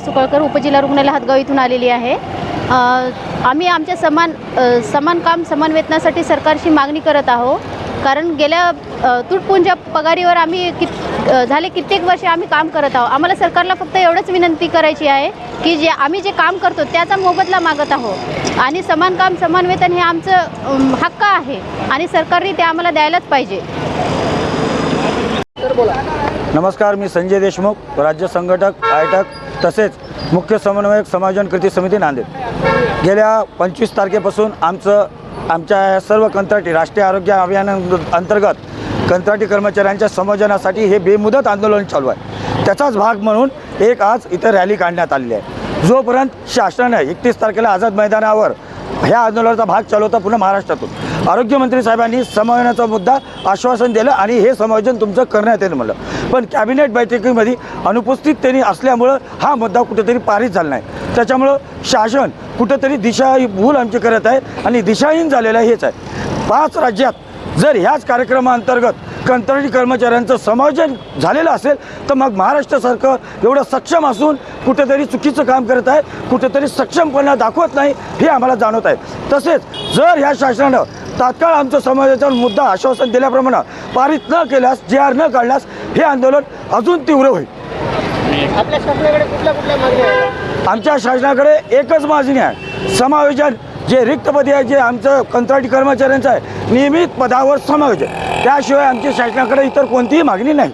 सुकळकर उपजिल्हा रुग्णालय हातगाव इथून आलेली आहे. आम्ही आमच्या समान समान काम समान वेतनासाठी सरकारशी मागणी करत आहोत. कारण गेल्या तुटपुंजा तुटपुंज्या पगारीवर आम्ही कित झाले कित्येक वर्षे आम्ही काम करत आहोत. आम्हाला सरकारला फक्त एवढंच विनंती करायची आहे की जे आम्ही जे काम करतो त्याचा मोबदला मागत आहोत. आणि समान काम समान वेतन हे आमचं हक्क आहे आणि सरकारने ते आम्हाला द्यायलाच पाहिजे. नमस्कार मी संजय देशमुख राज्य संघटक आयटक तसेच मुख्य समन्वयक समायोजन कृती समिती नांदेड. गेल्या पंचवीस तारखेपासून आमचं आमच्या या सर्व कंत्राटी राष्ट्रीय आरोग्य अभियाना अंतर्गत कंत्राटी कर्मचाऱ्यांच्या समायोजनासाठी हे बेमुदत आंदोलन चालू आहे. त्याचाच भाग म्हणून एक आज इथं रॅली काढण्यात आलेली आहे. जोपर्यंत शासनाने एकतीस तारखेला आझाद मैदानावर ह्या आंदोलनाचा भाग चालवता पूर्ण महाराष्ट्रातून. आरोग्यमंत्री साहेबांनी समायोजनाचा मुद्दा आश्वासन दिलं आणि हे समायोजन तुमचं करण्यात येईल म्हणलं. पण कॅबिनेट बैठकीमध्ये अनुपस्थित त्यांनी असल्यामुळं हा मुद्दा कुठेतरी पारित झाला नाही. त्याच्यामुळं शासन कुठेतरी दिशा भूल आमची करत आहे आणि दिशाहीन झालेलं हेच आहे. पाच राज्यात जर ह्याच कार्यक्रमाअंतर्गत कंत्राटी कर्मचाऱ्यांचं समायोजन झालेलं असेल तर मग महाराष्ट्र सरकार एवढं सक्षम असून कुठेतरी चुकीचं काम करत आहे कुठेतरी सक्षमपणा दाखवत नाही हे आम्हाला जाणवत आहे. तसेच जर ह्या शासनानं तात्काळ आमचं समाजाचा मुद्दा आश्वासन दिल्याप्रमाणे पारित न केल्यास जे आर न काढल्यास हे आंदोलन अजून तीव्र होईल. आमच्या शासनाकडे एकच मागणी आहे. समायोजन जे रिक्तपदी आहे जे आमचं कंत्राटी कर्मचाऱ्यांचं आहे नियमित पदावर समायोजन त्याशिवाय आमच्या शासनाकडे इतर कोणतीही मागणी नाही.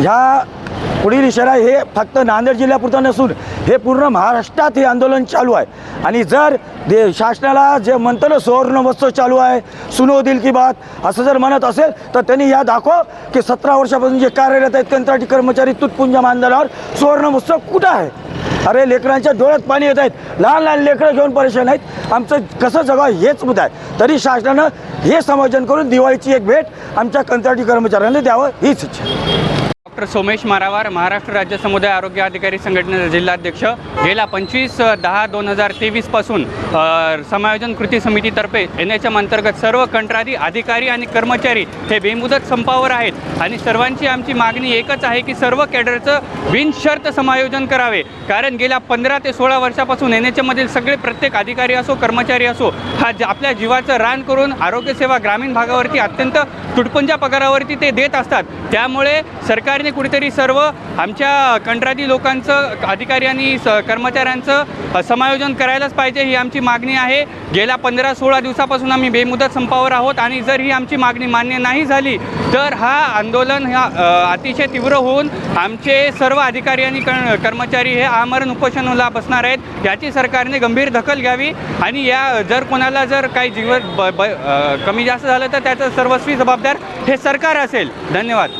ह्या पुढील इशारा हे फक्त नांदेड जिल्ह्यापुरतं नसून हे पूर्ण महाराष्ट्रात हे आंदोलन चालू आहे. आणि जर दे शासनाला जे म्हणतं ना सुवर्ण महोत्सव चालू आहे सुनो दिल की बात असं जर म्हणत असेल तर त्यांनी या दाखव की सतरा वर्षापासून जे कार्यरत आहेत कंत्राटी कर्मचारी तुतपुंजा मानधनावर सुवर्ण महोत्सव कुठं आहे? अरे लेकरांच्या डोळ्यात पाणी येत आहेत. लहान लहान लेकरं घेऊन परेशान आहेत. आमचं कसं जगावं हेच मुद्दा आहे. तरी शासनानं हे समायोजन करून दिवाळीची एक भेट आमच्या कंत्राटी कर्मचाऱ्यांना द्यावं हीच इच्छा डॉक्टर सोमेश मारावार महाराष्ट्र राज्य समुदाय आरोग्य अधिकारी संघटनेचे जिल्हाध्यक्ष. गेल्या पंचवीस दहा दोन हजार तेवीसपासून समायोजन कृती समितीतर्फे एन एच एम अंतर्गत सर्व कंत्राटी अधिकारी आणि कर्मचारी हे बेमुदत संपावर आहेत. आणि सर्वांची आमची मागणी एकच आहे की सर्व कॅडरचं बिनशर्त समायोजन करावे. कारण गेल्या पंधरा ते सोळा वर्षापासून एन एच एममधील सगळे प्रत्येक अधिकारी असो कर्मचारी असो हा ज- आपल्या जीवाचं रान करून आरोग्यसेवा ग्रामीण भागावरती अत्यंत तुटपंच्या पगारावरती ते देत असतात. त्यामुळे सरकारने कुठेतरी सर्व आमच्या कंत्राटी लोकांचं अधिकारी आणि स कर्मचाऱ्यांचं समायोजन करायलाच पाहिजे ही आमची मागणी आहे. गेल्या पंधरा सोळा दिवसापासून आम्ही बेमुदत संपावर आहोत आणि जर ही आमची मागणी मान्य नाही झाली तर हा आंदोलन ह्या अतिशय तीव्र होऊन आमचे सर्व अधिकारी आणि कर कर्मचारी हे आमरण उपोषणाला बसणार आहेत. याची सरकारने गंभीर दखल घ्यावी आणि या जर कोणाला जर काही जीवन ब, ब, कमी जास्त झालं तर त्याचं सर्वस्वी जबाबदार हे सरकार असेल. धन्यवाद.